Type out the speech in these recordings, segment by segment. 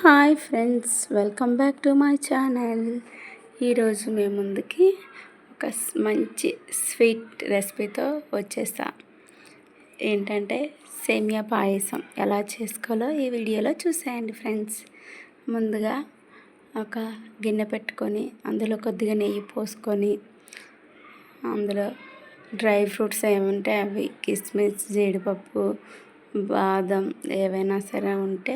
Hi friends welcome back to my channel. ఈరోజు మేము ముందుకి ఒక మంచి స్వీట్ రెసిపీతో వచ్చేసా ఏంటంటే సేమియా పాయసం. ఎలా చేసుకోవాలో ఈ వీడియోలో చూసేయండి ఫ్రెండ్స్. ముందుగా ఒక గిన్నె పెట్టుకొని అందులో కొద్దిగా నెయ్యి పోసుకొని అందులో డ్రై ఫ్రూట్స్ ఏముంటే అవి కిస్మిస్ జీడిపప్పు బాదం ఏవైనా సరే ఉంటే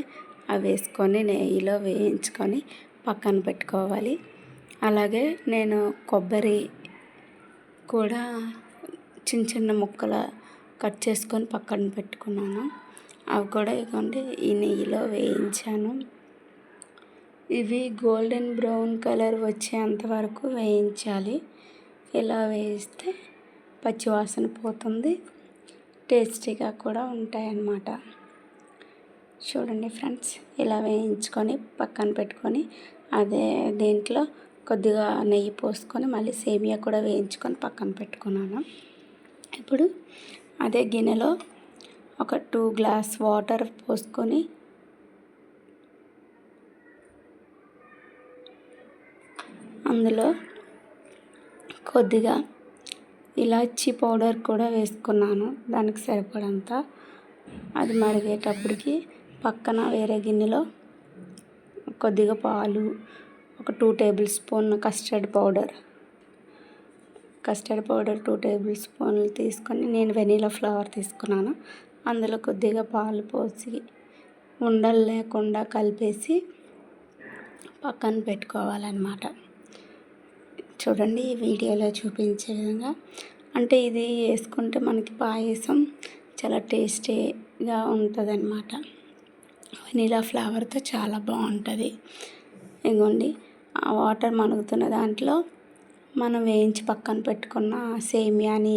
అవి వేసుకొని నెయ్యిలో వేయించుకొని పక్కన పెట్టుకోవాలి. అలాగే నేను కొబ్బరి కూడా చిన్న చిన్న ముక్కల కట్ చేసుకొని పక్కన పెట్టుకున్నాను. అవి కూడా ఇవ్వండి ఈ నెయ్యిలో వేయించాను. ఇవి గోల్డెన్ బ్రౌన్ కలర్ వచ్చేంత వరకు వేయించాలి. ఇలా వేయిస్తే పచ్చివాసన పోతుంది. టేస్టీగా కూడా ఉంటాయన్నమాట. చూడండి ఫ్రెండ్స్ ఇలా వేయించుకొని పక్కన పెట్టుకొని అదే దీంట్లో కొద్దిగా నెయ్యి పోసుకొని మళ్ళీ సేమియా కూడా వేయించుకొని పక్కన పెట్టుకున్నాను. ఇప్పుడు అదే గిన్నెలో ఒక టూ గ్లాస్ వాటర్ పోసుకొని అందులో కొద్దిగా ఇలాచీ పౌడర్ కూడా వేసుకున్నాను దానికి సరిపడంత. అది మరిగేటప్పటికి పక్కన వేరే గిన్నెలో కొద్దిగా పాలు ఒక two tablespoon custard powder. Custard powder two table స్పూన్లు తీసుకొని నేను వెనీలా ఫ్లవర్ తీసుకున్నాను. అందులో కొద్దిగా పాలు పోసి ఉండలు లేకుండా కలిపేసి పక్కన పెట్టుకోవాలన్నమాట. చూడండి ఈ వీడియోలో చూపించే విధంగా. అంటే ఇది వేసుకుంటే మనకి పాయసం చాలా టేస్టీగా ఉంటుంది అన్నమాట వెనీలా ఫ్లేవర్తో చాలా బాగుంటుంది. ఇగోండి ఆ వాటర్ మరుగుతున్న దాంట్లో మనం వేయించి పక్కన పెట్టుకున్న సేమియాని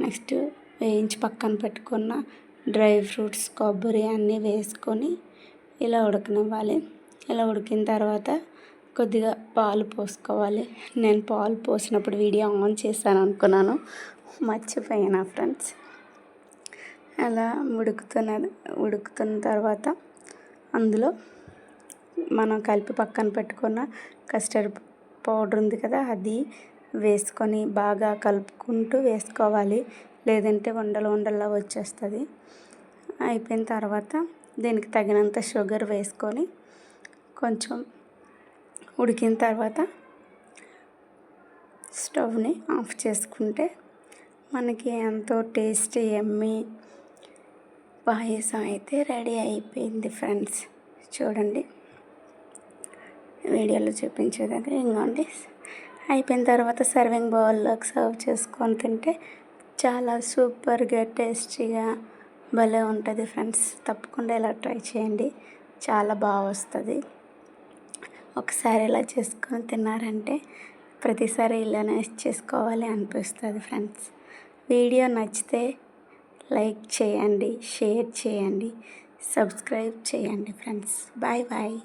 నెక్స్ట్ వేయించి పక్కన పెట్టుకున్న డ్రై ఫ్రూట్స్ కొబ్బరి అన్నీ వేసుకొని ఇలా ఉడకనివ్వాలి. ఇలా ఉడికిన తర్వాత కొద్దిగా పాలు పోసుకోవాలి. నేను పాలు పోసినప్పుడు వీడియో ఆన్ చేశాను అనుకున్నాను. మర్చిపోయాను ఫ్రెండ్స్? అలా ఉడుకుతున్నది ఉడుకుతున్న తర్వాత అందులో మనం కలిపి పక్కన పెట్టుకున్న కస్టర్డ్ పౌడర్ ఉంది కదా అది వేసుకొని బాగా కలుపుకుంటూ వేసుకోవాలి. లేదంటే ఉండలు ఉండల్లా వచ్చేస్తుంది. అయిపోయిన తర్వాత దీనికి తగినంత షుగర్ వేసుకొని కొంచెం ఉడికిన తర్వాత స్టవ్ని ఆఫ్ చేసుకుంటే మనకి ఎంతో టేస్టీ ఎమ్మి పాయసం అయితే రెడీ అయిపోయింది ఫ్రెండ్స్. చూడండి. వీడియోలో చూపించేది ఇంకోండి అయిపోయిన తర్వాత సర్వింగ్ బౌల్లోకి సర్వ్ చేసుకొని తింటే చాలా సూపర్గా టేస్టీగా భలే ఉంటుంది ఫ్రెండ్స్. తప్పకుండా ఇలా ట్రై చేయండి. చాలా బాగా వస్తుంది. ఒకసారి ఇలా చేసుకొని తిన్నారంటే ప్రతిసారి ఇలానే చేసుకోవాలి అనిపిస్తుంది ఫ్రెండ్స్. వీడియో నచ్చితే లైక్ చేయండి షేర్ చేయండి సబ్స్క్రైబ్ చేయండి ఫ్రెండ్స్. Bye bye.